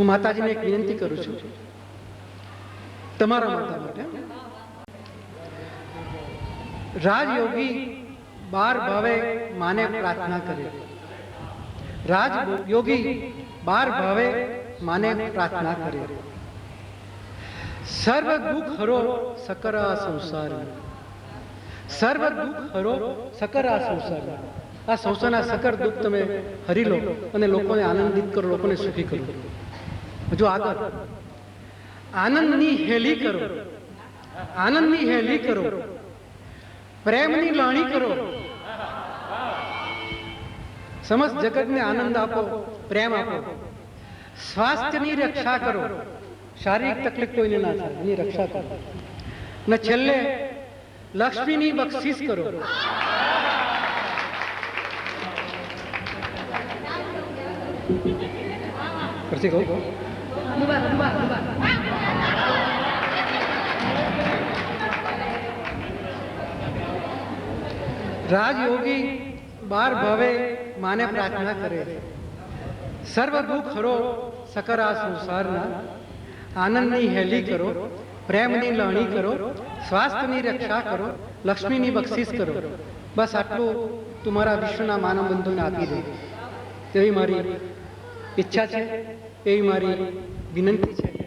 હું માતાજીને એક વિનંતી કરું છું. તમારા માતા માટે રાજયોગી બાર ભાવે માને પ્રાર્થના કરે. રાજયોગી બાર ભાવે માને પ્રાર્થના કરે. સર્વ દુઃખ હરો સકર આ સંસાર સર્વ દુઃખ હરો સકર આ સંસાર આ સંસારના સકર દુઃખ તમે હરી લો અને લોકોને આનંદિત કરો, લોકોને સુખી કરો. હજુ આગળ આનંદની હેલી કરો. આનંદની હેલી કરો. પ્રેમની લાણી કરો. સમસ્ત જગતને આનંદ આપો, પ્રેમ આપો. સ્વાસ્થ્યની રક્ષા કરો. શારીરિક તકલીફ કોઈને ના થાય, એની રક્ષા કરો. અને છેલ્લે લક્ષ્મીની બક્ષિસ કરો. કહું? રાજયોગી બાર ભાવે માને પ્રાર્થના કરે. સર્વ દુઃખ હરો સકરા સંસારના આનંદની હેલી કરો, પ્રેમની લણી કરો, સ્વાસ્થ્યની રક્ષા કરો, લક્ષ્મીની બક્ષિસ કરો. બસ આટલું તું મારા વિશ્વના માનવ બંધુને આપી દે. તેવી મારી ઈચ્છા છે એવી મારી વિનંતી છે.